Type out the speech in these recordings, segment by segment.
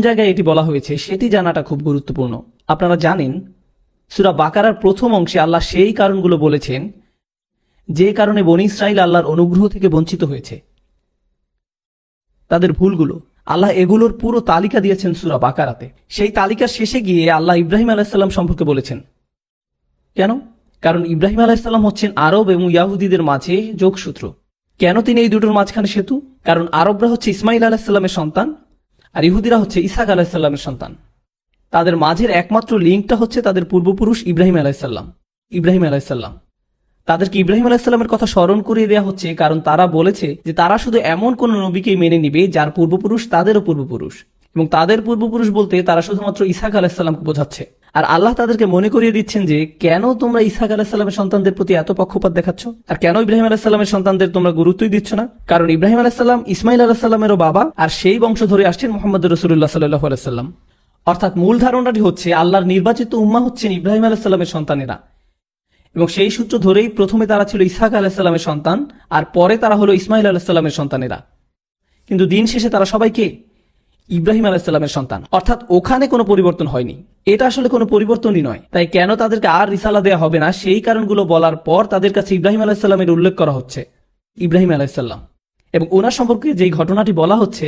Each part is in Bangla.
জায়গায় এটি বলা হয়েছে, সেটি জানাটা খুব গুরুত্বপূর্ণ। আপনারা জানেন, সুরা বাকারার প্রথম অংশে আল্লাহ সেই কারণগুলো বলেছেন, যে কারণে বনি ইসরাইল আল্লাহর অনুগ্রহ থেকে বঞ্চিত হয়েছে। তাদের ভুলগুলো। আল্লাহ এগুলোর পুরো তালিকা দিয়েছেন সুরা বাকারাতে। সেই তালিকার শেষে গিয়ে আল্লাহ ইব্রাহিম আলাহিসাল্লাম সম্পর্কে বলেছেন। কেন? কারণ ইব্রাহিম আলাহিসাল্লাম হচ্ছেন আরব এবং ইয়াহুদিদের মাঝে যোগসূত্র। কেন তিনি এই দুটোর মাঝখানে সেতু? কারণ আরবরা হচ্ছে ইসমাইল আলাহিসাল্লামের সন্তান আর ইহুদিরা হচ্ছে ইসাক আলাহিসাল্লামের সন্তান। তাদের মাঝের একমাত্র লিঙ্কটা হচ্ছে তাদের পূর্বপুরুষ ইব্রাহিম আলাহিসাল্লাম ইব্রাহিম আলাহিসাল্লাম তাদেরকে ইব্রাহিম আলাহিসাল্লামের কথা স্মরণ করিয়ে দেওয়া হচ্ছে কারণ তারা বলেছে যে তারা শুধু এমন কোন নবীকেই মেনে নিবে যার পূর্বপুরুষ তাদেরও পূর্বপুরুষ। এবং তাদের পূর্বপুরুষ বলতে তারা শুধুমাত্র ইসাক আলাহিসাল্লামকে বোঝাচ্ছে। আর আল্লাহ তাদেরকে মনে করিয়ে দিচ্ছেন যে, কেন তোমরা ইসাক আলাহিসাল্লামের সন্তানদের প্রতি এত পক্ষপাত দেখাচ্ছ? আর কেন ইব্রাহিম আলাহিসাল্লামের সন্তানদের তোমরা গুরুত্বই দিচ্ছ না? কারণ ইব্রাহিম আলাহিসাল্লাম ইসমাইল আলাহিসাল্লামেরও বাবা, আর সেই বংশ ধরে আসছেন মোহাম্মদ রসুল্লাহ সাল্লাহ আলাইসাল্লাম অর্থাৎ মূল ধারণাটি হচ্ছে, আল্লাহর নির্বাচিত উম্মা হচ্ছেন ইব্রাহিম আলাহিসাল্লামের সন্তানেরা। এবং সেই সূত্র ধরেই প্রথমে তারা ছিল ইসাহাক আলাহিসাল্লামের সন্তান, আর পরে তারা হলো ইসমাইল আলাহিসাল্লামের সন্তানেরা। কিন্তু দিন শেষে তারা সবাইকে ইব্রাহিম আলাহিসাল্লামের সন্তান অর্থাৎ ওখানে কোনো পরিবর্তন হয়নি এটা আসলে কোনো পরিবর্তনই নয় তাই কেন তাদেরকে আর রিসালা দেওয়া হবে না সেই কারণগুলো বলার পর তাদের কাছে ইব্রাহিম আলাহিসাল্লামের উল্লেখ করা হচ্ছে ইব্রাহিম আলাহিসাল্লাম এবং ওনার সম্পর্কে যেই ঘটনাটি বলা হচ্ছে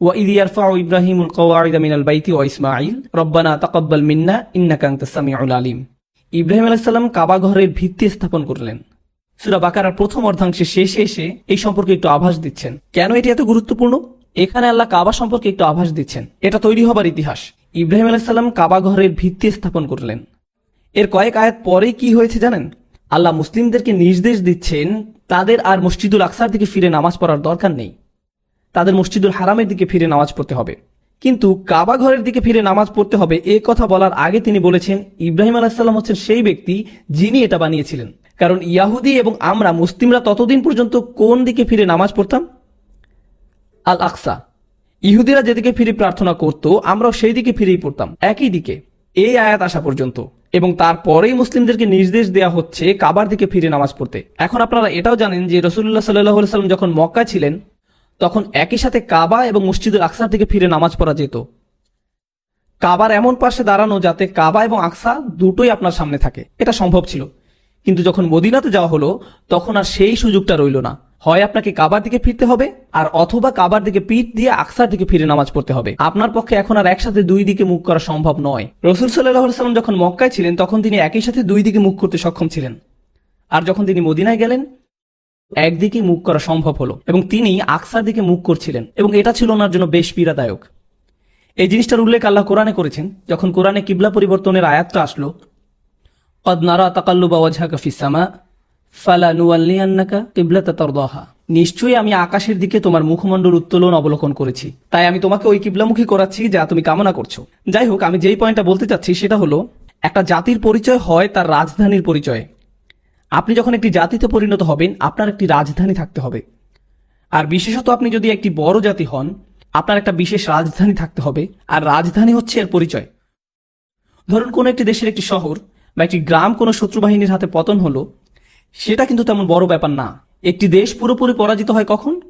وإذ يرفع إبراهيم القواعد من البيت وإسماعيل ربنا تقبل منا إنك أنت السميع العليم ইব্রাহিম আলাইসাল্লাম কাবা ঘরের ভিত্তি স্থাপন করলেন সুরা বাকারার প্রথম অর্ধাংশে শেষে এসে এই সম্পর্কে একটু আভাস দিচ্ছেন কেন এটি এত গুরুত্বপূর্ণ এখানে আল্লাহ কাবা সম্পর্কে একটু আভাস দিচ্ছেন। এটা তৈরি হবার ইতিহাস। ইব্রাহিম আলাইসাল্লাম কাবা ঘরের ভিত্তি স্থাপন করলেন। এর কয়েক আয়াত পরে কি হয়েছে জানেন? আল্লাহ মুসলিমদেরকে নির্দেশ দিচ্ছেন, তাদের আর মসজিদুল আকসার দিকে ফিরে নামাজ পড়ার দরকার নেই। তাদের মসজিদুল হারামের দিকে ফিরে নামাজ পড়তে হবে। কিন্তু কাবা ঘরের দিকে ফিরে নামাজ পড়তে হবে এ কথা বলার আগে তিনি বলেছেন, ইব্রাহিম আলাহিসাল্লাম হচ্ছেন সেই ব্যক্তি যিনি এটা বানিয়েছিলেন। কারণ ইয়াহুদি এবং আমরা মুসলিমরা ততদিন পর্যন্ত কোন দিকে ফিরে নামাজ পড়তাম? আল আকসা ইহুদিরা যেদিকে ফিরে প্রার্থনা করত, আমরাও সেই দিকে ফিরেই পড়তাম, একই দিকে, এই আয়াত আসা পর্যন্ত। এবং তারপরেই মুসলিমদেরকে নির্দেশ দেওয়া হচ্ছে কাবার দিকে ফিরে নামাজ পড়তে। এখন আপনারা এটাও জানেন যে রসুল্লাহ সাল্লাহ সাল্লাম যখন মক্কা ছিলেন, তখন একই সাথে কাবা এবং মসজিদুল আকসার দিকে ফিরে নামাজ পড়া যেত। কাবার এমন পাশে দাঁড়ানো যাতে কাবা এবং আকসা দুটোই আপনার সামনে থাকে। এটা সম্ভব ছিল। কিন্তু যখন মদিনাতে যাওয়া হলো, তখন আর সেই সুযোগটা রইল না। হয় আপনাকে কাবার দিকে ফিরতে হবে, আর অথবা কাবার দিকে পিঠ দিয়ে আকসার দিকে ফিরে নামাজ পড়তে হবে। আপনার পক্ষে এখন আর একসাথে দুই দিকে মুখ করা সম্ভব নয়। রসুল সাল্লাহ সাল্লাম যখন মক্কায় ছিলেন, তখন তিনি একই সাথে দুই দিকে মুখ করতে সক্ষম ছিলেন। আর যখন তিনি মদিনায় গেলেন, একদিকে মুখ করা সম্ভব হলো এবং তিনি আকসার দিকে মুখ করছিলেন এবং এটা ছিল ওনার জন্য বেশ পীড়াদায়ক। এই জিনিসটার উল্লেখ আল্লাহ কোরআনে করেছেন, যখন কোরআনে কিবলা পরিবর্তনের আয়াতটা আসলো অদনারা তাকাল্লু বাওয়া ঝাঁকা ফিসামা ফালা নিশ্চয়ই আমি আকাশের দিকে তোমার মুখমণ্ডল উত্তোলন অবলোকন করেছি। তাই আমি তোমাকে ওই কিবলামুখী করাচ্ছি যা তুমি কামনা করছ। যাই হোক, আমি যেই পয়েন্টটা বলতে চাচ্ছি সেটা হলো, একটা জাতির পরিচয় হয় তার রাজধানীর পরিচয়। আপনি যখন একটি জাতিতে পরিণত হবেন, আপনার একটি রাজধানী থাকতে হবে। আর বিশেষত আপনি যদি একটি বড় জাতি হন, আপনার একটা বিশেষ রাজধানী থাকতে হবে। আর রাজধানী হচ্ছে এর পরিচয়। ধরুন কোনো একটি দেশের একটি শহর বা একটি গ্রাম কোনো শত্রু বাহিনীর হাতে পতন হলো সেটা কিন্তু তেমন বড় ব্যাপার না। একটি দেশ পুরোপুরি পরাজিত হয় কখন?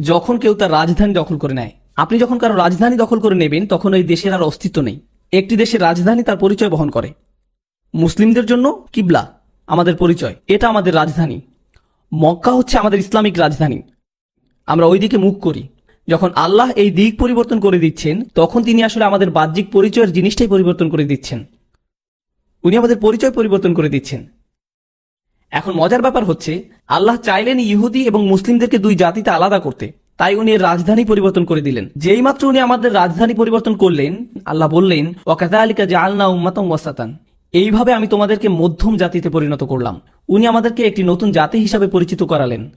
যখন কেউ তার রাজধানী দখল করে নেয়। আপনি যখন কারও রাজধানী দখল করে নেবেন, তখন ওই দেশের আর অস্তিত্ব নেই। একটি দেশের রাজধানী তার পরিচয় বহন করে। মুসলিমদের জন্য কিবলা আমাদের পরিচয়। এটা আমাদের রাজধানী। মক্কা হচ্ছে আমাদের ইসলামিক রাজধানী। আমরা ওই দিকে মুখ করি। যখন আল্লাহ এই দিক পরিবর্তন করে দিচ্ছেন, তখন তিনি আসলে আমাদের বাহ্যিক পরিচয়ের জিনিসটাই পরিবর্তন করে দিচ্ছেন। উনি আমাদের পরিচয় পরিবর্তন করে দিচ্ছেন। এখন মজার ব্যাপার হচ্ছে, আল্লাহ চাইলেন ইহুদি এবং মুসলিমদেরকে দুই জাতিতে আলাদা করতে। তাই উনি রাজধানী পরিবর্তন করে দিলেন। যেই মাত্র উনি আমাদের রাজধানী পরিবর্তন করলেন, আল্লাহ বললেন ওকাদা আলিকা উম্মাতম ওয়াসাতান। এইভাবে আমি তোমাদেরকে মধ্যম জাতিতে পরিণত করলাম। উনি আমাদেরকে একটি নতুন জাতি হিসাবে পরিচিত করালেন।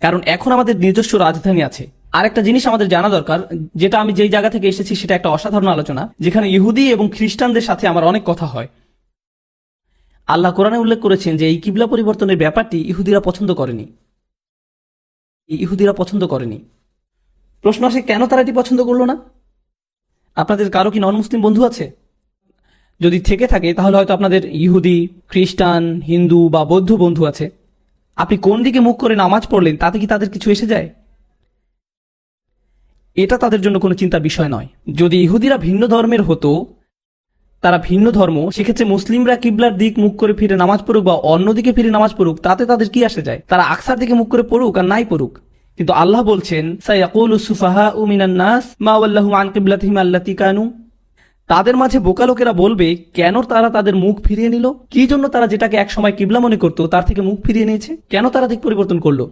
কারণ এখন আমাদের নিজস্ব রাজধানী আছে। আরেকটা জিনিস আমাদের জানা দরকার, যেটা আমি যেই জায়গা থেকে এসেছি সেটা একটা অসাধারণ আলোচনা, যেখানে ইহুদি এবং খ্রিস্টানদের সাথে আমার অনেক কথা হয়। আল্লাহ কোরআনে উল্লেখ করেছেন যে এই কিবলা পরিবর্তনের ব্যাপারটি ইহুদিরা পছন্দ করেনি। ইহুদিরা পছন্দ করেনি। প্রশ্ন আসে, কেন তারা এটি পছন্দ করল না? আপনাদের কারও কি নন মুসলিম বন্ধু আছে? যদি থেকে থাকে, তাহলে হয়তো আপনাদের ইহুদি, খ্রিস্টান, হিন্দু বা বৌদ্ধ বন্ধু আছে। আপনি কোন দিকে মুখ করে নামাজ পড়লেন, তাতে কি তাদের কিছু এসে যায়? এটা তাদের জন্য কোনো চিন্তার বিষয় নয়। যদি ইহুদিরা ভিন্ন ধর্মের হতো তারা ভিন্ন ধর্ম, সেক্ষেত্রে মুসলিমরা কিবলার দিক মুখ করে ফিরে নামাজ পড়ুক বা অন্যদিকে ফিরে নামাজ পড়ুক, তাতে তাদের কি আসে যায়? তারা আকসার দিকে মুখ করে পড়ুক আর নাই পড়ুক। কিন্তু আল্লাহ বলছেন নাস মা আন কানু। তাদের মাঝে বোকা লোকেরা বলবে, কেন তারা তাদের মুখ ফিরিয়ে নিল? কি জন্য তারা যেটাকে একসময় কিবলা মনে করতো, তার থেকে মুখ ফিরিয়ে নিয়েছে? কেন তারা দিক পরিবর্তন করল?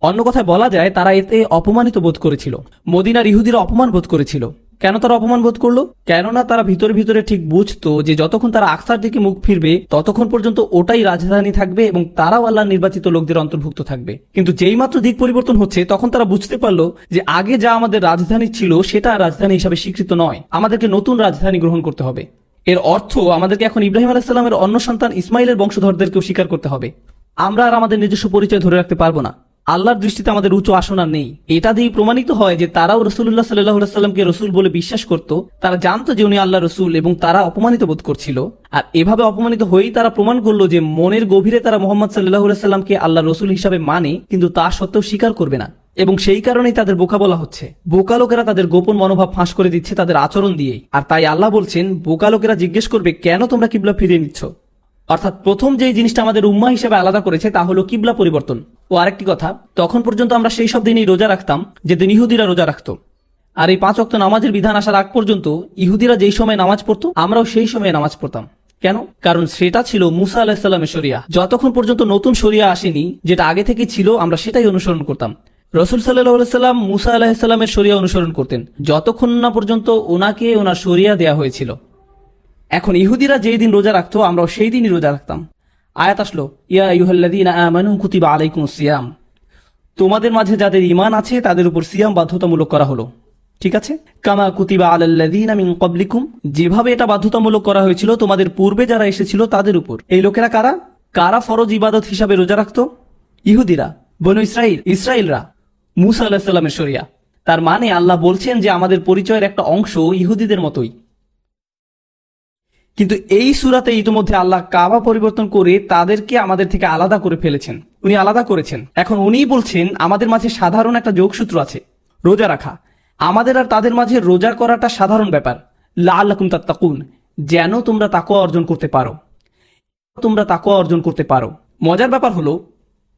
অন্য কথায় বলা যায়, তারা এতে অপমানিত বোধ করেছিল। মদিনার ইহুদিরা অপমান বোধ করেছিল। কেন তারা অপমান বোধ করল? কেননা তারা ভিতরে ভিতরে ঠিক বুঝতো যে যতক্ষণ তারা আকসার দিকে মুখ ফিরবে, ততক্ষণ পর্যন্ত ওটাই রাজধানী থাকবে এবং তারাও আল্লাহ নির্বাচিত লোকদের অন্তর্ভুক্ত থাকবে। কিন্তু যেই মাত্র দিক পরিবর্তন হচ্ছে, তখন তারা বুঝতে পারল যে আগে যা আমাদের রাজধানী ছিল, সেটা রাজধানী হিসাবে স্বীকৃত নয়। আমাদেরকে নতুন রাজধানী গ্রহণ করতে হবে। এর অর্থ আমাদেরকে এখন ইব্রাহিম আলাহিসাল্লামের অন্য সন্তান ইসমাইলের বংশধরদেরকেও স্বীকার করতে হবে। আমরা আর আমাদের নিজস্ব পরিচয় ধরে রাখতে পারব না। আল্লাহর দৃষ্টিতে আমাদের উঁচু আসন নেই। এটা দিয়ে প্রমাণিত হয় যে তারাও রসুল্লাহ সাল্লাহ সাল্লামকে রসুল বলে বিশ্বাস করত, তারা জানতো যে উনি আল্লাহ রসুল এবং তারা অপমানিত বোধ করছিল। আর এভাবে অপমানিত হয়েই তারা প্রমাণ করল যে মনের গভীরে তারা মোহাম্মদ সাল্লাহ সাল্লামকে আল্লাহ রসুল হিসাবে মানে কিন্তু তা সত্ত্বেও স্বীকার করবে না। এবং সেই কারণেই তাদের বোকা বলা হচ্ছে। বোকা লোকেরা তাদের গোপন মনোভাব ফাঁস করে দিচ্ছে তাদের আচরণ দিয়েই। আর তাই আল্লাহ বলছেন, বোকা লোকেরা জিজ্ঞেস করবে, কেন তোমরা কিবলা ফিরিয়ে নিচ্ছ? অর্থাৎ প্রথম যে জিনিসটা আমাদের উম্মা হিসেবে আলাদা করেছে, তা হলো কিবলা পরিবর্তন। ও আরেকটি কথা, তখন পর্যন্ত আমরা সেই সব দিনই রোজা রাখতাম যেদিন ইহুদিরা রোজা রাখত। আর এই পাঁচ অক্ত নামাজের বিধান আসার আগ পর্যন্ত ইহুদিরা যেই সময় নামাজ পড়তো, আমরাও সেই সময় নামাজ পড়তাম। কেন? কারণ সেটা ছিল মুসা আলাহিসাল্লামের শরিয়া। যতক্ষণ পর্যন্ত নতুন শরিয়া আসেনি, যেটা আগে থেকে ছিল, আমরা সেটাই অনুসরণ করতাম। রসুল সাল্লাহ সাল্লাম মুসা আলাহিসাল্লামের শরিয়া অনুসরণ করতেন। যতক্ষণ না পর্যন্ত ওনাকে ওনার শরিয়া দেয়া হয়েছিল। এখন ইহুদিরা যেই দিন রোজা রাখতো, আমরাও সেই দিনই রোজা রাখতাম। আয়াত আসলো, ইয়া ইউহাল্লাযীনা আমানু কুতিবা আলাইকুমুস সিয়াম। তোমাদের মাঝে যাদের ঈমান আছে, তাদের উপর সিয়াম বাধ্যতামূলক করা হলো। ঠিক আছে? কামা কুতিবা আলাল্লাযীনা মিন ক্বাবলিকুম। যেভাবে এটা বাধ্যতামূলক করা হয়েছিল, তোমাদের পূর্বে যারা এসেছিল, তাদের উপর। এই লোকেরা কারা? কারা ফরজ ইবাদত হিসাবে রোজা রাখত? ইহুদিরা, বনু ইসরাইল, ইসরাইলরা। মুসা আলাহিসাল্লামের সাল্লামের শরিয়া। তার মানে আল্লাহ বলছেন যে, আমাদের পরিচয়ের একটা অংশ ইহুদিদের মতোই। কিন্তু এই সুরাতে ইতিমধ্যে আল্লাহ কাবা পরিবর্তন করে তাদেরকে আমাদের থেকে আলাদা করে ফেলেছেন। উনি আলাদা করেছেন। এখন উনিই বলছেন, আমাদের মাঝে সাধারণ একটা যোগসূত্র আছে, রোজা রাখা। আমাদের আর তাদের মাঝে রোজা করাটা সাধারণ ব্যাপার। লা আল্লাকুম তাত্তাকুন, যেন তোমরা তাকওয়া অর্জন করতে পারো। তোমরা তাকওয়া অর্জন করতে পারো। মজার ব্যাপার হলো,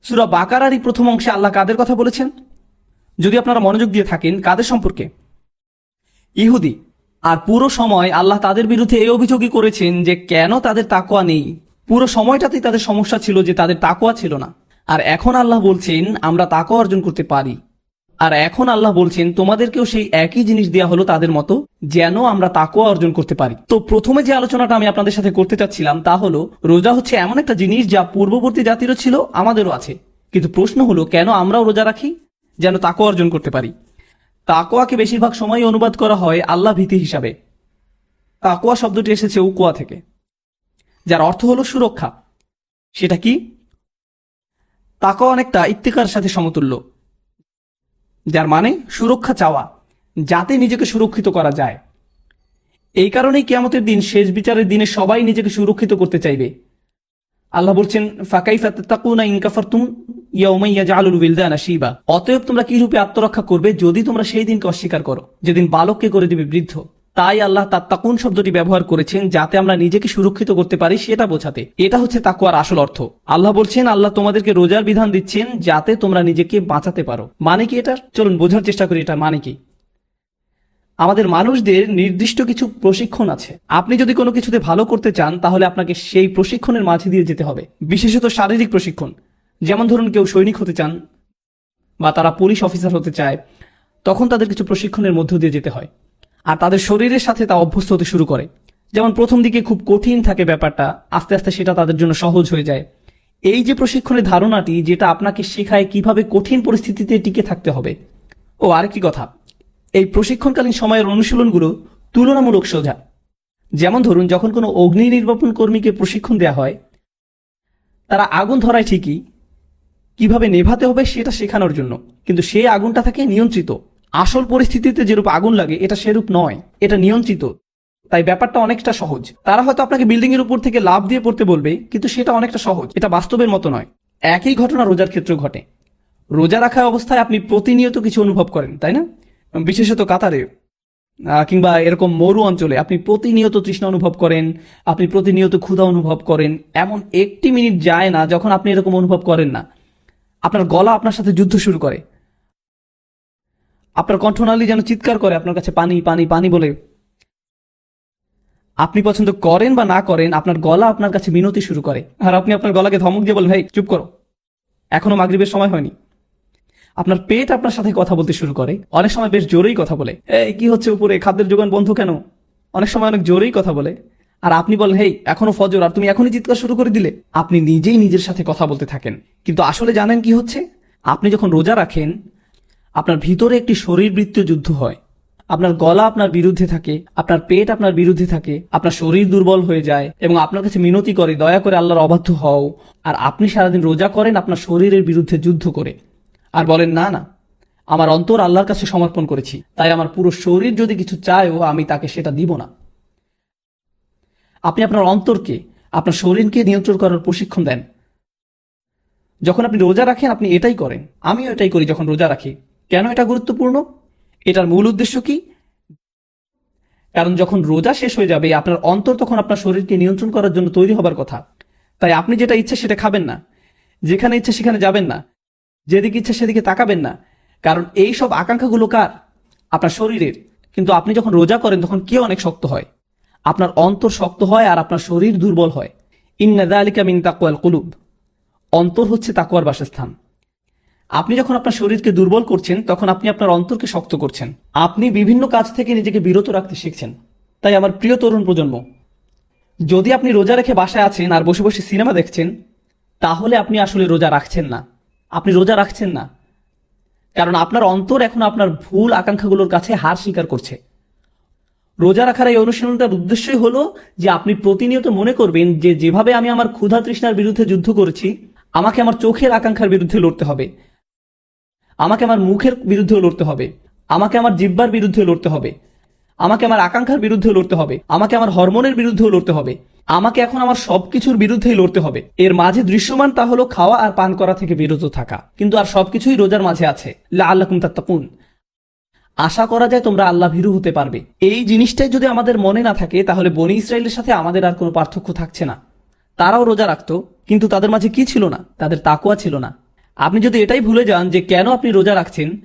সুরা বাকারারই প্রথম অংশে আল্লাহ কাদের কথা বলেছেন? যদি আপনারা মনোযোগ দিয়ে থাকেন, কাদের সম্পর্কে? ইহুদি। আর পুরো সময় আল্লাহ তাদের বিরুদ্ধে এই অভিযোগই করেছেন যে কেন তাদের তাকোয়া নেই। পুরো সময়টাতেই তাদের সমস্যা ছিল যে তাদের তাকোয়া ছিল না। আর এখন আল্লাহ বলছেন, আমরা তাকোয়া অর্জন করতে পারি। আর এখন আল্লাহ বলছেন, তোমাদেরকেও সেই একই জিনিস দেওয়া হলো তাদের মতো, যেন আমরা তাকোয়া অর্জন করতে পারি। তো প্রথমে যে আলোচনাটা আমি আপনাদের সাথে করতে চাচ্ছিলাম তা হলো, রোজা হচ্ছে এমন একটা জিনিস যা পূর্ববর্তী জাতিরও ছিল, আমাদেরও আছে। কিন্তু প্রশ্ন হলো, কেন আমরাও রোজা রাখি? যেন তাকোয়া অর্জন করতে পারি। তাকোয়াকে বেশিরভাগ সময় অনুবাদ করা হয় আল্লাহ ভীতি হিসাবে। তাকোয়া শব্দটি এসেছে উকোয়া থেকে, যার অর্থ হলো সুরক্ষা। সেটা কি? তাকোয়া অনেকটা ইত্তিকার সাথে সমতুল্য, যার মানে সুরক্ষা চাওয়া, যাতে নিজেকে সুরক্ষিত করা যায়। এই কারণেই কেয়ামতের দিন শেষ বিচারের দিনে সবাই নিজেকে সুরক্ষিত করতে চাইবে। আল্লাহ বলছেন ফাকাই ফাতাকুনা ইনকাফারতুম ইয়াউমাইয়া জালুল উইলদানা শিবা। অতএব তোমরা কি রূপে আত্মরক্ষা করবে যদি তোমরা সেই দিনকে অস্বীকার করো? যেদিন বালককে করে দিবে বৃদ্ধ। তাই আল্লাহ তার তাকুন শব্দটি ব্যবহার করেছেন যাতে আমরা নিজেকে সুরক্ষিত করতে পারি সেটা বোঝাতে। এটা হচ্ছে তাকুয়ার আসল অর্থ। আল্লাহ বলছেন, আল্লাহ তোমাদেরকে রোজার বিধান দিচ্ছেন যাতে তোমরা নিজেকে বাঁচাতে পারো। মানে কি এটার চলুন বোঝার চেষ্টা করি এটা মানে কি। আমাদের মানুষদের নির্দিষ্ট কিছু প্রশিক্ষণ আছে। আপনি যদি কোনো কিছুতে ভালো করতে চান, তাহলে আপনাকে সেই প্রশিক্ষণের মাঝে দিয়ে যেতে হবে। বিশেষত শারীরিক প্রশিক্ষণ। যেমন ধরুন কেউ সৈনিক হতে চান বা তারা পুলিশ অফিসার হতে চায়, তখন তাদের কিছু প্রশিক্ষণের মধ্য দিয়ে যেতে হয়। আর তাদের শরীরের সাথে তা অভ্যস্ত হতে শুরু করে। যেমন প্রথম দিকে খুব কঠিন থাকে ব্যাপারটা, আস্তে আস্তে সেটা তাদের জন্য সহজ হয়ে যায়। এই যে প্রশিক্ষণের ধারণাটি, যেটা আপনাকে শেখায় কীভাবে কঠিন পরিস্থিতিতে টিকে থাকতে হবে। ও আরেকটি কথা এই প্রশিক্ষণকালীন সময়ের অনুশীলনগুলো তুলনামূলক সোজা। যেমন ধরুন, যখন কোনো অগ্নি নির্বাপন কর্মীকে প্রশিক্ষণ দেওয়া হয়, তারা আগুন ধরায় ঠিকই, কীভাবে নেভাতে হবে সেটা শেখানোর জন্য। কিন্তু সেই আগুনটা থাকে নিয়ন্ত্রিত। আসল পরিস্থিতিতে যেরূপ আগুন লাগে, এটা সেরূপ নয়, এটা নিয়ন্ত্রিত। তাই ব্যাপারটা অনেকটা সহজ। তারা হয়তো আপনাকে বিল্ডিং এর উপর থেকে লাভ দিয়ে পড়তে বলবে, কিন্তু সেটা অনেকটা সহজ। এটা বাস্তবের মতো নয়। একই ঘটনা রোজার ক্ষেত্রে ঘটে। রোজা রাখা অবস্থায় আপনি প্রতিনিয়ত কিছু অনুভব করেন, তাই না? বিশেষত কাতারে কিংবা এরকম মরু অঞ্চলে আপনি প্রতিনিয়ত তৃষ্ণা অনুভব করেন, আপনি প্রতিনিয়ত ক্ষুধা অনুভব করেন, এমন একটি মিনিট যায় না যখন আপনি এরকম অনুভব করেন না। আপনার গলা আপনার সাথে যুদ্ধ শুরু করে। আপনার কণ্ঠনালী যেন চিৎকার করে আপনার কাছে পানি পানি পানি বলে। আপনি পছন্দ করেন বা না করেন, আপনার গলা আপনার কাছে মিনতি শুরু করে। আর আপনি আপনার গলাকে ধমক দিয়ে বলেন ভাই চুপ করো। এখনও মাগরিবের সময় হয়নি। আপনার পেট আপনার সাথে কথা বলতে শুরু করে। অনেক সময় বেশ জোরেই কথা বলে। এই, কি হচ্ছে উপরে? খাদ্যের যোগান বন্ধ কেন? অনেক সময় অনেক জোরেই কথা বলে। আর আপনি বলেন, হেই, এখনও ফজর, আর তুমি এখনই চিৎকার শুরু করে দিলে? আপনি নিজেই নিজের সাথে কথা বলতে থাকেন। কিন্তু আসলে জানেন কি হচ্ছে? আপনি যখন রোজা রাখেন, আপনার ভিতরে একটি শরীরবৃত্তীয় যুদ্ধ হয়। আপনার গলা আপনার বিরুদ্ধে থাকে, আপনার পেট আপনার বিরুদ্ধে থাকে, আপনার শরীর দুর্বল হয়ে যায়, এবং আপনার কাছে মিনতি করে, দয়া করে আল্লাহর অবাধ্য হও। আর আপনি সারাদিন রোজা করেন, আপনার শরীরের বিরুদ্ধে যুদ্ধ করে। আর বলেন, না না, আমার অন্তর আল্লাহর কাছে সমর্পণ করেছি। তাই আমার পুরো শরীর যদি কিছু চায়ও আমি তাকে সেটা দিব না। আপনি আপনার অন্তরকে, আপনার শরীরকে নিয়ন্ত্রণ করার প্রশিক্ষণ দেন। যখন আপনি রোজা রাখেন, আপনি এটাই করেন। আমিও এটাই করি যখন রোজা রাখি। কেন এটা গুরুত্বপূর্ণ? এটার মূল উদ্দেশ্য কি? কারণ যখন রোজা শেষ হয়ে যাবে, আপনার অন্তর তখন আপনার শরীরকে নিয়ন্ত্রণ করার জন্য তৈরি হবার কথা। তাই আপনি যেটা ইচ্ছে সেটা খাবেন না। যেখানে ইচ্ছে সেখানে যাবেন না। যেদিকে ইচ্ছে সেদিকে তাকাবেন না। কারণ এই সব আকাঙ্ক্ষাগুলো কার? আপনার শরীরের। কিন্তু আপনি যখন রোজা করেন, তখন কে অনেক শক্ত হয়? আপনার অন্তর শক্ত হয় আর আপনার শরীর দুর্বল হয়। ইন্না দালিকা মিন তাকওয়াল কুলুব। অন্তর হচ্ছে তাকওয়ার বাসস্থান। আপনি যখন আপনার শরীরকে দুর্বল করছেন, তখন আপনি আপনার অন্তরকে শক্ত করছেন। আপনি বিভিন্ন কাজ থেকে নিজেকে বিরত রাখতে শিখছেন। তাই আমার প্রিয় তরুণ প্রজন্ম, যদি আপনি রোজা রেখে বাসায় আছেন আর বসে বসে সিনেমা দেখছেন, তাহলে আপনি আসলে রোজা রাখছেন না। আপনি রোজা রাখছেন না। কারণ আপনার অন্তর এখন আপনার ভুল আকাঙ্ক্ষাগুলোর কাছে হার স্বীকার করছে। রোজা রাখার এই অনুশীলনটার উদ্দেশ্যই হলো যে আপনি প্রতিনিয়ত মনে করবেন যে যেভাবে আমি আমার ক্ষুধা তৃষ্ণার বিরুদ্ধে যুদ্ধ করেছি, আমাকে আমার চোখের আকাঙ্ক্ষার বিরুদ্ধে লড়তে হবে। আমাকে আমার মুখের বিরুদ্ধে লড়তে হবে। আমাকে আমার জিব্বার বিরুদ্ধে লড়তে হবে। আমাকে আমার আকাঙ্ক্ষার বিরুদ্ধে লড়তে হবে। আমাকে আমার হরমোনের বিরুদ্ধেও লড়তে হবে। আমাকে এখন আমার সবকিছুর বিরুদ্ধেই লড়তে হবে। এর মাঝে দৃশ্যমান তা হলো খাওয়া আর পান করা থেকে বিরত থাকা। কিন্তু আর সবকিছুই রোজার মাঝে আছে। লা আল্লাকুম আশা করা যায় তোমরা আল্লাহ ভীরু হতে পারবে। এই জিনিসটাই যদি আমাদের মনে না থাকে, তাহলে বনি ইসরায়েলের সাথে আমাদের আর কোনো পার্থক্য থাকছে না। তারাও রোজা রাখত, কিন্তু তাদের মাঝে কি ছিল না? তাদের তাকুয়া ছিল না। আপনি যদি এটাই ভুলে যান যে কেন আপনি রোজা রাখছেন,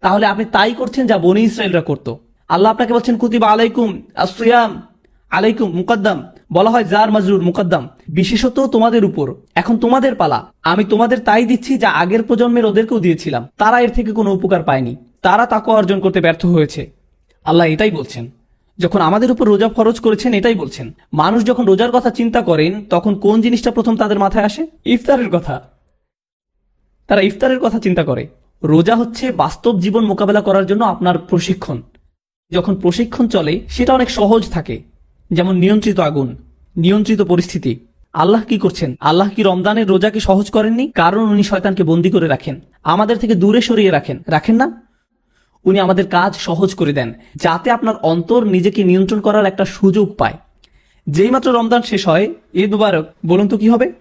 তাহলে আপনি তাই করছেন যা বনি ইসরায়েলরা করত। আল্লাহ আপনাকে বলছেন, কুতিবা আলাইকুম আসুয়াম আলাইকুম মুকদ্দাম। বলা হয় জার মাজরুর মুকদ্দাম, বিশেষত তোমাদের উপর। এখন তোমাদের পালা। আমি তোমাদের তাই দিচ্ছি যা আগের প্রজন্মের ওদেরকেও দিয়েছিলাম। তারা এর থেকে কোনো উপকার পায়নি। তারা তাকে অর্জন করতে ব্যর্থ হয়েছে। আল্লাহ এটাই বলছেন। যখন আমাদের উপর রোজা ফরজ করেছেন, এটাই বলছেন। মানুষ যখন রোজার কথা চিন্তা করেন, তখন কোন জিনিসটা প্রথম তাদের মাথায় আসে? ইফতারের কথা। তারা ইফতারের কথা চিন্তা করে। রোজা হচ্ছে বাস্তব জীবন মোকাবেলা করার জন্য আপনার প্রশিক্ষণ। যখন প্রশিক্ষণ চলে, সেটা অনেক সহজ থাকে। যেমন নিয়ন্ত্রিত আগুন, নিয়ন্ত্রিত পরিস্থিতি। আল্লাহ কি করছেন? আল্লাহ কি রমজানের রোজাকে সহজ করেননি? কারণ উনি শয়তানকে বন্দি করে রাখেন। আমাদের থেকে দূরে সরিয়ে রাখেন। রাখেন না? উনি আমাদের কাজ সহজ করে দেন, যাতে আপনার অন্তর নিজেকে নিয়ন্ত্রণ করার একটা সুযোগ পায়। যেই মাত্র রমজান শেষ হয়, ঈদ মুবারক, বলুন তো কি হবে?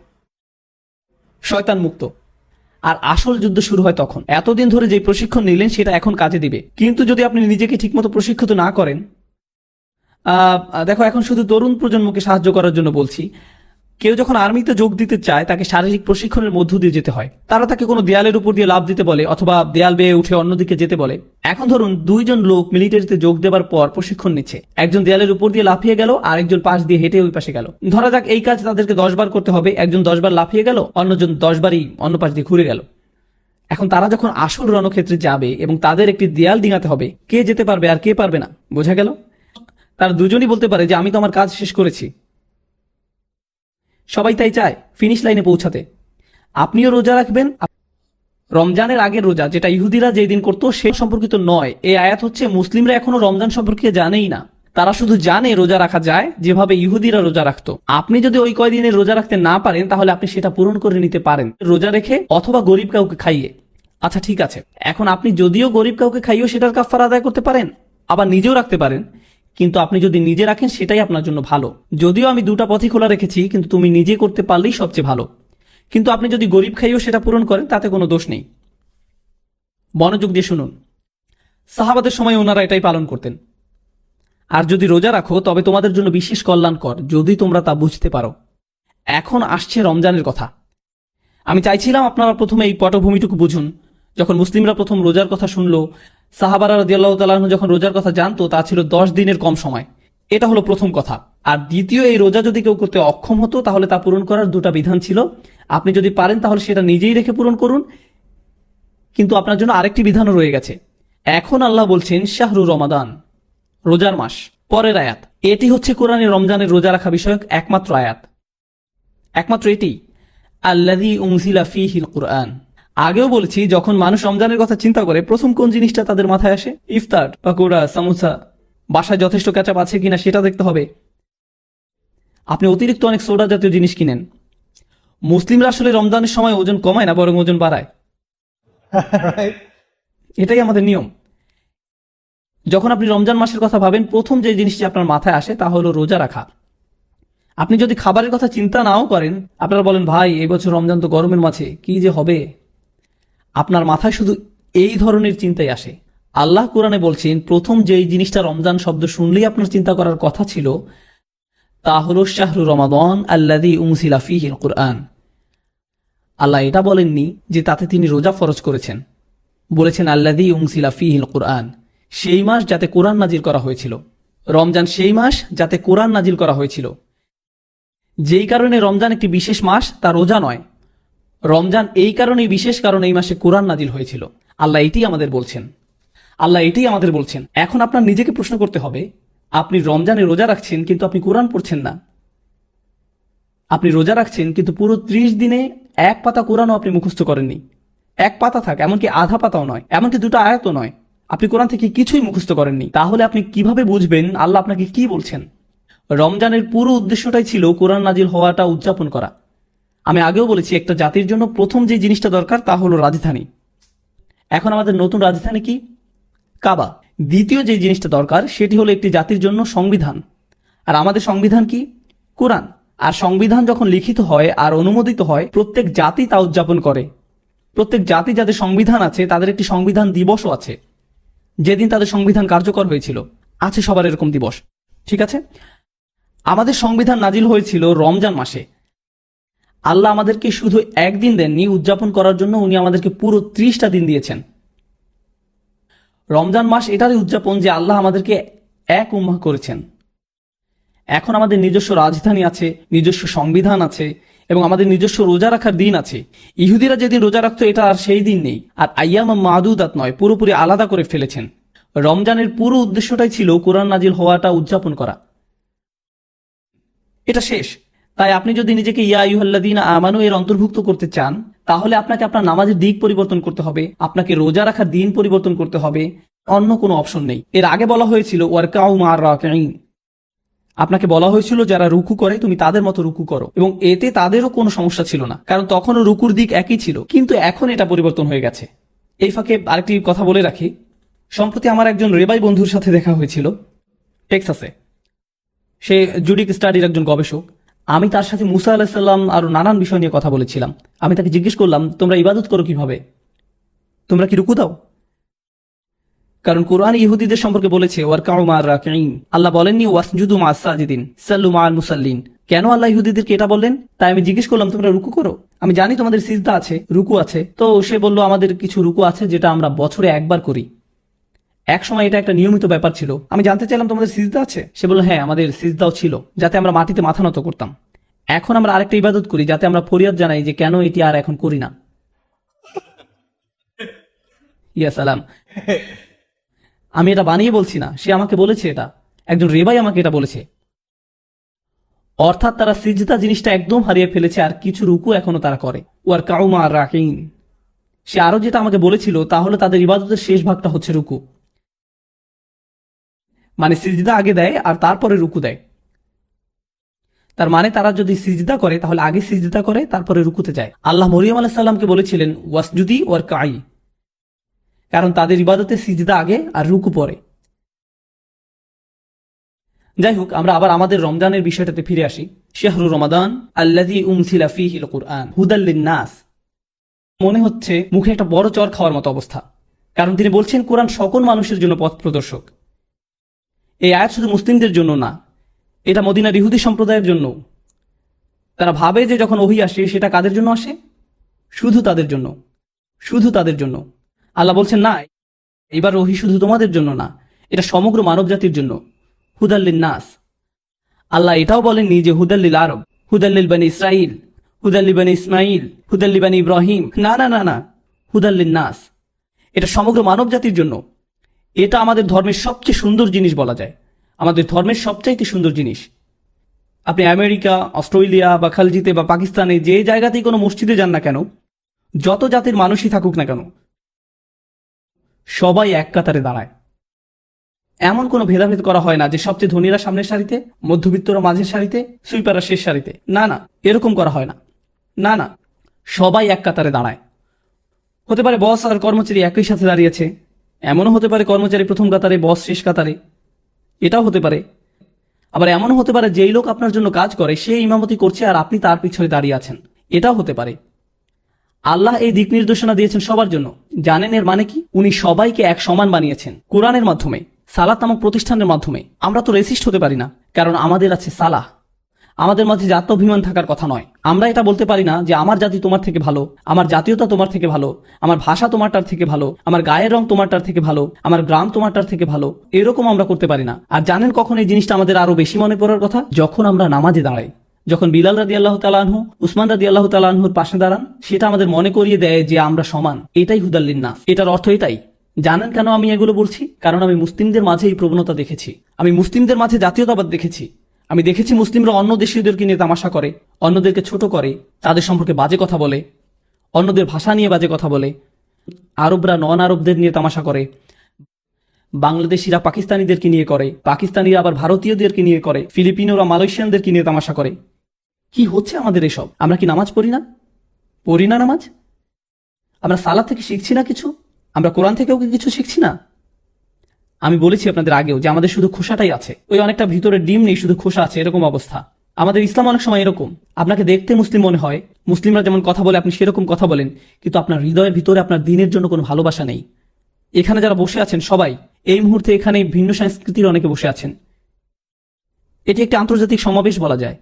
শয়তান মুক্ত। আর আসল যুদ্ধ শুরু হয় তখন। এতদিন ধরে যে প্রশিক্ষণ নিলেন, সেটা এখন কাজে দিবে। কিন্তু যদি আপনি নিজেকে ঠিকমতো প্রশিক্ষিত না করেন দেখো, এখন শুধু তরুণ প্রজন্মকে সাহায্য করার জন্য বলছি। কেউ যখন আর্মিতে যোগ দিতে চায়, তাকে শারীরিক প্রশিক্ষণের মধ্য দিয়ে যেতে হয়। তারা তাকে কোনো দেয়ালের উপর দিয়ে লাভ দিতে বলে অথবা দেয়াল বেয়ে উঠে অন্যদিকে যেতে বলে। এখন ধরুন, দুইজন লোক মিলিটারিতে যোগ দেওয়ার পর প্রশিক্ষণ নিচ্ছে। একজন দেয়ালের উপর দিয়ে লাফিয়ে গেল আর একজন পাশ দিয়ে হেঁটে ওই পাশে গেল। ধরা যাক, এই কাজ তাদেরকে দশ বার করতে হবে। একজন দশ বার লাফিয়ে গেল, অন্যজন দশ বারই অন্য পাশ দিয়ে ঘুরে গেল। এখন তারা যখন আসল রণক্ষেত্রে যাবে এবং তাদের একটি দেয়াল ডিঙাতে হবে, কে যেতে পারবে আর কে পারবে না, বোঝা গেল? তারা দুজনই বলতে পারে যে আমি তো আমার কাজ শেষ করেছি। সবাই তাই চায় ফিনিশ লাইনে পৌঁছাতে। আপনিও রোজা রাখবেন। রমজানের আগের রোজা, যেটা ইহুদিরা যেই দিন করতো, সে সম্পর্কিত নয়। এই আয়াত হচ্ছে, মুসলিমরা এখনও রমজান সম্পর্কে জানেই না। তারা শুধু জানে রোজা রাখা যায়, যেভাবে ইহুদিরা রোজা রাখতো। আপনি যদি ওই কয়দিনে রোজা রাখতে না পারেন, তাহলে আপনি সেটা পূরণ করে নিতে পারেন। রোজা রেখে অথবা গরিব কাউকে খাইয়ে। আচ্ছা ঠিক আছে। এখন আপনি যদিও গরিব কাউকে খাইয়েও সেটার কাফার আদায় করতে পারেন, আবার নিজেও রাখতে পারেন কিন্তু আপনি যদি নিজে রাখেন, সেটাই আপনার জন্য ভালো। যদিও আমি দুটা পথই খোলা রেখেছি, কিন্তু তুমি নিজে করতে পারলেই সবচেয়ে ভালো। কিন্তু আপনি যদি গরিব খাইয়েও সেটা পূরণ করেন, তাতে কোনো দোষ নেই। মনোযোগ দিয়ে শুনুন। সাহাবাদের সময় ওনারা এটাই পালন করতেন। আর যদি রোজা রাখো, তবে তোমাদের জন্য বিশেষ কল্যাণকর, যদি তোমরা তা বুঝতে পারো। এখন আসছে রমজানের কথা। আমি চাইছিলাম আপনারা প্রথমে এই পটভূমিটুকু বুঝুন। যখন মুসলিমরা প্রথম রোজার কথা শুনলো সাহাবারা রদিয়াল্লাহ তালাহ যখন রোজার কথা জানতো, তা ছিল দশ দিনের কম সময়। এটা হলো প্রথম কথা। আর দ্বিতীয়, এই রোজা যদি কেউ করতে অক্ষম হতো, তাহলে তা পূরণ করার দুটা বিধান ছিল। আপনি যদি পারেন, তাহলে সেটা নিজেই রেখে পূরণ করুন। কিন্তু আপনার জন্য আরেকটি বিধানও রয়ে গেছে। এখন আল্লাহ বলছেন, শাহরু রমাদান, রোজার মাস, পরের আয়াত। এটি হচ্ছে কোরআনে রমজানের রোজা রাখা বিষয়ক একমাত্র আয়াত। একমাত্র এটি। আল্লাদি উমসিলা ফিহিল কোরআন। আগেও বলেছি যখন মানুষ রমজানের কথা চিন্তা করে প্রথম কোন জিনিসটা তাদের মাথায় আসে? ইফতার পাকোড়া সামোসা। বাসায় যথেষ্ট ক্যাচাপ আছে কিনা সেটা দেখতে হবে। আপনি অতিরিক্ত অনেক সোডা জাতীয় জিনিস কিনেন। মুসলিমরা আসলে রমজানের সময় ওজন কমায় না বরং ওজন বাড়ায়। এটাই আমাদের নিয়ম। যখন আপনি রমজান মাসের কথা ভাবেন প্রথম যে জিনিসটি আপনার মাথায় আসে তা হলো রোজা রাখা। আপনি যদি খাবারের কথা চিন্তা নাও করেন আপনারা বলেন ভাই এবছর রমজান তো গরমের মাঝে কি যে হবে? আপনার মাথায় শুধু এই ধরনের চিন্তাই আসে। আল্লাহ কোরআনে বলছেন, প্রথম যেই জিনিসটা রমজান শব্দ শুনলেই আপনার চিন্তা করার কথা ছিল, তা হলো শাহরু রমাদন আল্লাদি উমসিলা ফিহিল কোরআন আল্লাহ এটা বলেননি যে তাতে তিনি রোজা ফরজ করেছেন। বলেছেন আল্লাদি উমসিলা ফিহিল কোরআন সেই মাস যাতে কোরআন নাজির করা হয়েছিল। রমজান সেই মাস যাতে কোরআন নাজিল করা হয়েছিল। যেই কারণে রমজান একটি বিশেষ মাস, তা রোজা নয়। রমজান এই কারণেই বিশেষ কারণে এই মাসে কোরআন নাজিল হয়েছিল। আল্লাহ এটি আমাদের বলছেন। আল্লাহ এটাই আমাদের বলছেন। এখন আপনার নিজেকে প্রশ্ন করতে হবে, আপনি রমজানে রোজা রাখছেন কিন্তু আপনি কোরআন পড়ছেন না। আপনি রোজা রাখছেন কিন্তু পুরো ত্রিশ দিনে এক পাতা কোরআনও আপনি মুখস্থ করেননি। এক পাতা থাক, এমনকি আধা পাতাও নয়, এমনকি দুটো আয়াতও নয়। আপনি কোরআন থেকে কিছুই মুখস্থ করেননি। তাহলে আপনি কীভাবে বুঝবেন আল্লাহ আপনাকে কি বলছেন? রমজানের পুরো উদ্দেশ্যটাই ছিল কোরআন নাজিল হওয়াটা উদযাপন করা। আমি আগেও বলেছি, একটা জাতির জন্য প্রথম যে জিনিসটা দরকার তা হলো রাজধানী। এখন আমাদের নতুন রাজধানী কি? কাবা। দ্বিতীয় যে জিনিসটা দরকার, সেটি হলো একটি জাতির জন্য সংবিধান। আর আমাদের সংবিধান কি? কোরআন। আর সংবিধান যখন লিখিত হয় আর অনুমোদিত হয়, প্রত্যেক জাতি তা উদযাপন করে। প্রত্যেক জাতি যাদের সংবিধান আছে, তাদের একটি সংবিধান দিবসও আছে। যেদিন তাদের সংবিধান কার্যকর হয়েছিল, আছে সবার এরকম দিবস। ঠিক আছে? আমাদের সংবিধান নাজিল হয়েছিল রমজান মাসে। আল্লাহ আমাদেরকে শুধু একদিন দেননি, উদযাপন করার জন্য উনি আমাদেরকে পুরো ত্রিশটা দিন দিয়েছেন। রমজান মাস এটারই উদযাপন যে আল্লাহ আমাদেরকে এক উম্মাহ করেছেন। এখন আমাদের নিজস্ব রাজধানী আছে, নিজস্ব সংবিধান আছে, এবং আমাদের নিজস্ব রোজা রাখার দিন আছে। ইহুদিরা যেদিন রোজা রাখতো, এটা আর সেই দিন নেই। আর আয়াম মাদুদাত নয়, পুরোপুরি আলাদা করে ফেলেছেন। রমজানের পুরো উদ্দেশ্যটাই ছিল কোরআন নাজিল হওয়াটা উদযাপন করা। এটা শেষ। তাই আপনি যদি নিজেকে ইয়া ইউহাল্লাদিন আমানু, এর অন্তর্ভুক্ত করতে চান, তাহলে আপনাকে আপনার নামাজের দিক পরিবর্তন করতে হবে, আপনাকে রোজা রাখার দিন পরিবর্তন করতে হবে, অন্য কোনো অপশন নেই। এর আগে বলা হয়েছিল, ওয়ার্কাউ মার আপনাকে বলা হয়েছিল, যারা রুকু করে, তুমি তাদের মতো রুকু করো। এবং এতে তাদেরও কোনো সমস্যা ছিল না, কারণ তখনও রুকুর দিক একই ছিল, কিন্তু এখন এটা পরিবর্তন হয়ে গেছে। এই ফাঁকে আরেকটি কথা বলে রাখি। সম্প্রতি আমার একজন রেবাই বন্ধুর সাথে দেখা হয়েছিল, টেক্সাসে। সে জুডিক স্টাডির একজন গবেষক। আমি তার সাথে মুসা আলাহিসাল্লাম আরও নানান বিষয় নিয়ে কথা বলেছিলাম। আমি তাকে জিজ্ঞেস করলাম, তোমরা ইবাদত করো কীভাবে? তোমরা কি রুকু দাও? কারণ কোরআন ইহুদিদের সম্পর্কে বলেছে আল্লাহ বলেননি সাল্লু মা মুসাল্লিন। কেন আল্লাহ ইহুদিদেরকে এটা বললেন? তাই আমি জিজ্ঞেস করলাম, তোমরা রুকু করো? আমি জানি তোমাদের সিজদা আছে, রুকু আছে। তো সে বলল, আমাদের কিছু রুকু আছে যেটা আমরা বছরে একবার করি। এক সময় এটা একটা নিয়মিত ব্যাপার ছিল। আমি জানতে চাইলাম তোমাদের সিজদা আছে? সে বলল হ্যাঁ আমাদের সিজদাও ছিল, যাতে আমরা মাটিতে মাথা নত করতাম। এখন আমরা আরেকটা ইবাদত করি, যাতে আমরা ফরিয়াদ জানাই যে কেন এটি আর এখন করি না। ইয়া সালাম। আমি এটা বানিয়ে বলছি না, সে আমাকে বলেছে এটা। একজন রেবাই আমাকে এটা বলেছে। অর্থাৎ তারা সিজদা জিনিসটা একদম হারিয়ে ফেলেছে, আর কিছু রুকু এখনও তারা করে। ওয়ার কাউমা আর রাকিন। সে আরও যেটা আমাকে বলেছিল, তাহলে তাদের ইবাদতের শেষ ভাগটা হচ্ছে রুকু। মানে সিজদা আগে দেয় আর তারপরে রুকু দেয়। তার মানে তারা যদি সিজদা করে, তাহলে আগে সিজদা করে, তারপরে রুকুতে যায়। আল্লাহ মরিয়াম আলাহ সাল্লামকে বলেছিলেন, ওয়াসজুদি ওয়ার কাই কারণ তাদের ইবাদতে সিজদা আগে আর রুকু পরে। যাই হোক, আমরা আবার আমাদের রমজানের বিষয়টাতে ফিরে আসি। শাহরু রমাদান হুদাল্লিন নাস মনে হচ্ছে মুখে একটা বড় চর খাওয়ার মতো অবস্থা। কারণ তিনি বলছেন, কোরআন সকল মানুষের জন্য পথ প্রদর্শক। এই আয়াত শুধু মুসলিমদের জন্য না, এটা মদিনার ইহুদি সম্প্রদায়ের জন্য। তারা ভাবে যে যখন ওহি আসে, সেটা কাদের জন্য আসে? শুধু তাদের জন্য। শুধু তাদের জন্য। আল্লাহ বলছেন, না, এবার ওহি শুধু তোমাদের জন্য না, এটা সমগ্র মানব জাতির জন্য। হুদাল্লিন নাস আল্লাহ এটাও বলেননি যে হুদাল্লিল আরব হুদাল্লিল বানি ইসরাইল হুদাল্লি বানি ইসমাইল হুদাল্লি বানি ইব্রাহিম। না না না না হুদাল্লিন নাস এটা সমগ্র মানব জাতির জন্য। এটা আমাদের ধর্মের সবচেয়ে সুন্দর জিনিস বলা যায়। আমাদের ধর্মের সবচাইতে সুন্দর জিনিস। আপনি আমেরিকা, অস্ট্রেলিয়া বা খালজিতে বা পাকিস্তানে যে জায়গাতেই কোনো মসজিদে যান না কেন, যত জাতির মানুষই থাকুক না কেন, সবাই এক কাতারে দাঁড়ায়। এমন কোনো ভেদাভেদ করা হয় না যে সবচেয়ে ধনীরা সামনের সারিতে, মধ্যবিত্তরা মাঝের সারিতে, সুইপাররা শেষ সারিতে। না না, এরকম করা হয় না। না না, সবাই এক কাতারে দাঁড়ায়। হতে পারে বস আর কর্মচারী একই সাথে দাঁড়িয়েছে এমনও হতে পারে কর্মচারী প্রথম কাতারে, বস শেষ কাতারে। এটাও হতে পারে। আবার এমনও হতে পারে যেই লোক আপনার জন্য কাজ করে, সে ইমামতি করছে আর আপনি তার পিছনে দাঁড়িয়ে আছেন। এটাও হতে পারে। আল্লাহ এই দিক নির্দেশনা দিয়েছেন সবার জন্য। জানেন এর মানে কি? উনি সবাইকে এক সমান বানিয়েছেন, কোরআনের মাধ্যমে, সালাত নামক প্রতিষ্ঠানের মাধ্যমে। আমরা তো রেসিস্ট হতে পারি না, কারণ আমাদের আছে সালাহ। আমাদের মাঝে জাত্যাভিমান থাকার কথা নয়। আমরা এটা বলতে পারি না যে আমার জাতি তোমার থেকে ভালো, আমার জাতীয়তা তোমার থেকে ভালো, আমার ভাষা তোমারটার থেকে ভালো, আমার গায়ের রং তোমারটার থেকে ভালো, আমার গ্রাম তোমারটার থেকে ভালো, এরকম আমরা করতে পারি না। আর জানেন কখন এই জিনিসটা আমাদের আরও বেশি মনে পড়ার কথা? যখন আমরা নামাজে দাঁড়াই, যখন বিলাল রাদি আল্লাহ তালাহু উসমান রাদি আল্লাহ তালাহুর পাশে দাঁড়ান, সেটা আমাদের মনে করিয়ে দেয় যে আমরা সমান। এটাই হুদাল্লিন না এটার অর্থ এটাই। জানেন কেন আমি এগুলো বলছি? কারণ আমি মুসলিমদের মাঝে এই প্রবণতা দেখেছি। আমি মুসলিমদের মাঝে জাতীয়তাবাদ দেখেছি। আমি দেখেছি মুসলিমরা অন্য দেশীয়দেরকে নিয়ে তামাশা করে, অন্যদেরকে ছোট করে, তাদের সম্পর্কে বাজে কথা বলে, অন্যদের ভাষা নিয়ে বাজে কথা বলে, আরবরা নন আরবদের নিয়ে তামাশা করে, বাংলাদেশিরা পাকিস্তানিদেরকে নিয়ে করে, পাকিস্তানিরা আবার ভারতীয়দেরকে নিয়ে করে, ফিলিপিনোরা মালয়েশিয়ানদেরকে নিয়ে তামাশা করে। কি হচ্ছে আমাদের এসব? আমরা কি নামাজ পড়ি না? পড়ি না নামাজ? আমরা সালা থেকে শিখছি না কিছু? আমরা কোরআন থেকেও কি কিছু শিখছি না? আমি বলেছি আপনাদের আগেও যে আমাদের শুধু খোসাটাই আছে। ওই অনেকটা ভিতরে ডিম নেই, শুধু খোসা আছে, এরকম অবস্থা। আমাদের ইসলাম অনেক সময় এরকম। আপনাকে দেখতে মুসলিম মনে হয়, মুসলিমরা যেমন কথা বলে, আপনি সেরকম কথা বলেন, কিন্তু আপনার হৃদয়ের ভিতরে আপনার দিনের জন্য কোনো ভালোবাসা নেই। এখানে যারা বসে আছেন সবাই, এই মুহূর্তে এখানে ভিন্ন সংস্কৃতির অনেকে বসে আছেন। এটি একটি আন্তর্জাতিক সমাবেশ বলা যায়।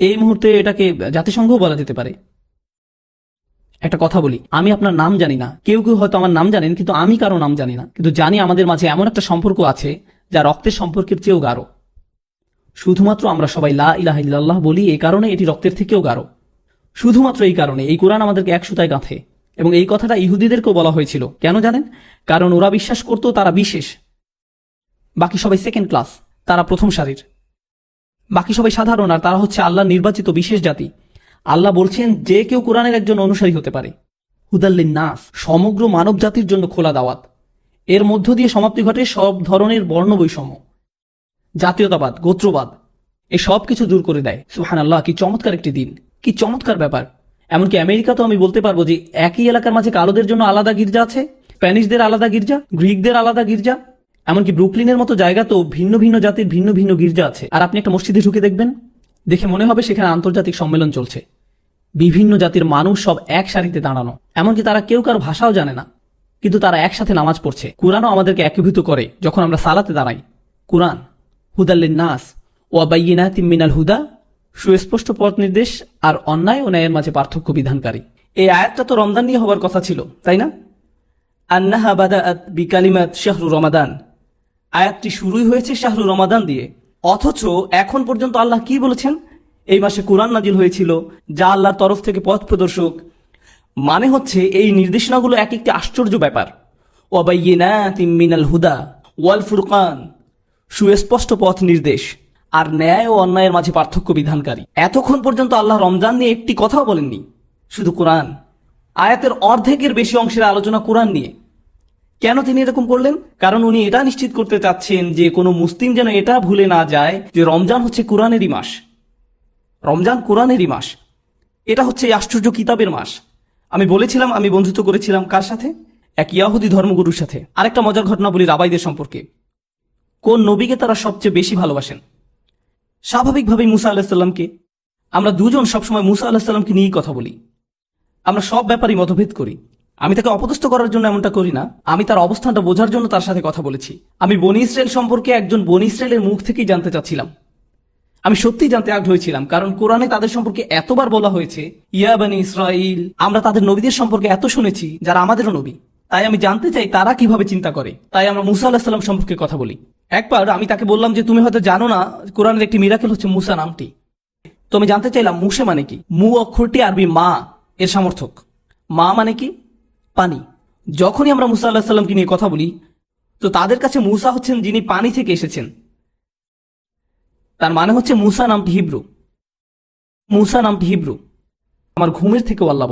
এই মুহূর্তে এটাকে জাতিসংঘও বলা যেতে পারে। একটা কথা বলি, আমি আপনার নাম জানি না। কেউ কেউ হয়তো আমার নাম জানেন, কিন্তু আমি কারও নাম জানি না। কিন্তু জানি আমাদের মাঝে এমন একটা সম্পর্ক আছে, যা রক্তের সম্পর্কের চেয়েও গাঢ়। শুধুমাত্র আমরা সবাই লা ইলাহা ইল্লাল্লাহ বলি এই কারণে এটি রক্তের থেকেও গাঢ়। শুধুমাত্র এই কারণে, এই কোরআন আমাদেরকে এক সুতায় গাঁথে। এবং এই কথাটা ইহুদিদেরকেও বলা হয়েছিল। কেন জানেন? কারণ ওরা বিশ্বাস করতো তারা বিশেষ। বাকি সবাই সেকেন্ড ক্লাস তারা প্রথম সারির। বাকি সবাই সাধারণ, আর তারা হচ্ছে আল্লাহ নির্বাচিত বিশেষ জাতি। আল্লাহ বলছেন যে কেউ কোরআনের একজন অনুসারী হতে পারে। হুদাল্লিন নাস সমগ্র মানব জাতির জন্য খোলা দাওয়াত। এর মধ্য দিয়ে সমাপ্তি ঘটে সব ধরনের বর্ণ বৈষম্য জাতীয়তাবাদ, গোত্রবাদ। এই সব কিছু দূর করে দেয়। সুহান আল্লাহ কি চমৎকার একটি দিন। কি চমৎকার ব্যাপার। এমনকি আমেরিকা তো আমি বলতে পারব যে একই এলাকার মাঝে কালোদের জন্য আলাদা গির্জা আছে, স্প্যানিশদের আলাদা গির্জা, গ্রিকদের আলাদা গির্জা। এমনকি ব্রুকলিনের মতো জায়গা তো ভিন্ন ভিন্ন জাতির ভিন্ন ভিন্ন গির্জা আছে। আর আপনি একটা মসজিদে ঢুকে দেখবেন। দেখে মনে হবে সেখানে আন্তর্জাতিক সম্মেলন চলছে। বিভিন্ন জাতির মানুষ সব এক সারিতে দাঁড়ানো। এমনকি তারা কেউ কারও ভাষাও জানে না। কিন্তু তারা একসাথে নামাজ পড়ছে। কোরআনও আমাদেরকে একীভূত করে যখন আমরা সালাতে দাঁড়াই। কোরআন হুদাল্লিন নাস ও আবাইনা তিমিনাল হুদা, সুস্পষ্ট পথ নির্দেশ আর অন্যায় ও ন্যায়ের মাঝে পার্থক্য বিধানকারী। এই আয়াতটা তো রমদান নিয়ে হবার কথা ছিল, তাই না? আন্নাহা বাদাআত বিকালিমাত শাহরু রমাদান। আয়াতটি শুরুই হয়েছে শাহরু রমাদান দিয়ে। অথচ এখন পর্যন্ত আল্লাহ কি বলেছেন? এই মাসে কোরআন নাজিল হয়েছিল, যা আল্লাহর তরফ থেকে পথ প্রদর্শক। মানে হচ্ছে এই নির্দেশনাগুলো এক একটি আশ্চর্য ব্যাপার। হুদা ওয়াল ফুরকান, সুস্পষ্ট পথ নির্দেশ আর ন্যায় ও অন্যায়ের মাঝে পার্থক্য বিধানকারী। এতক্ষণ পর্যন্ত আল্লাহ রমজান নিয়ে একটি কথাও বলেননি, শুধু কোরআন। আয়াতের অর্ধেকের বেশি অংশের আলোচনা কোরআন নিয়ে। কেন তিনি এরকম করলেন? কারণ উনি এটা নিশ্চিত করতে চাচ্ছেন যে কোনো মুসলিম যেন এটা ভুলে না যায় যে রমজান হচ্ছে কোরআনেরই মাস। রমজান কোরআনেরই মাস। এটা হচ্ছে আশ্চর্য কিতাবের মাস। আমি বলেছিলাম, আমি বন্ধুত্ব করেছিলাম কার সাথে? এক ইয়াহুদি ধর্মগুরুর সাথে। আরেকটা মজার ঘটনা বলি রাবাইদের সম্পর্কে। কোন নবীকে তারা সবচেয়ে বেশি ভালোবাসেন? স্বাভাবিকভাবেই মুসা আলাহিসাল্লামকে আমরা দুজন সবসময় মুসা আলাহিসাল্লামকে নিয়েই কথা বলি। আমরা সব ব্যাপারই মতভেদ করি। আমি তাকে অপদস্থ করার জন্য এমনটা করি না। আমি তার অবস্থানটা বোঝার জন্য তার সাথে কথা বলেছি। আমি বনি ইসরায়েল সম্পর্কে একজন বনি ইসরায়েলের মুখ থেকেই জানতে চাচ্ছিলাম। আমি সত্যি জানতে আগ্রহী ছিলাম, কারণ কোরআনে তাদের সম্পর্কে এতবার বলা হয়েছে, ইয়া বানি ইসরাইল, আমরা তাদের নবীদের সম্পর্কে এত শুনেছি, যারা আমাদেরও নবী। তাই আমি জানতে চাই তারা কীভাবে চিন্তা করে। তাই আমরা মুসা আল্লাহ সাল্লাম সম্পর্কে কথা বলি। একবার আমি তাকে বললাম যে, তুমি হয়তো জানো না, কোরআনের একটি মিরাকেল হচ্ছে মুসা নামটি। তো আমি জানতে চাইলাম মুসে মানে কি? মু অক্ষরটি আরবি মা, এর সমর্থক। মা মানে কি? পানি। যখনই আমরা মুসা আল্লাহ সাল্লামকে নিয়ে কথা বলি, তো তাদের কাছে মুসা হচ্ছেন যিনি পানি থেকে এসেছেন। তার মানে হচ্ছে মুসা নামটি হিব্রু। মুসা নামটি হিব্রু। আমার ঘুমের থেকে আল্লাহ বড়।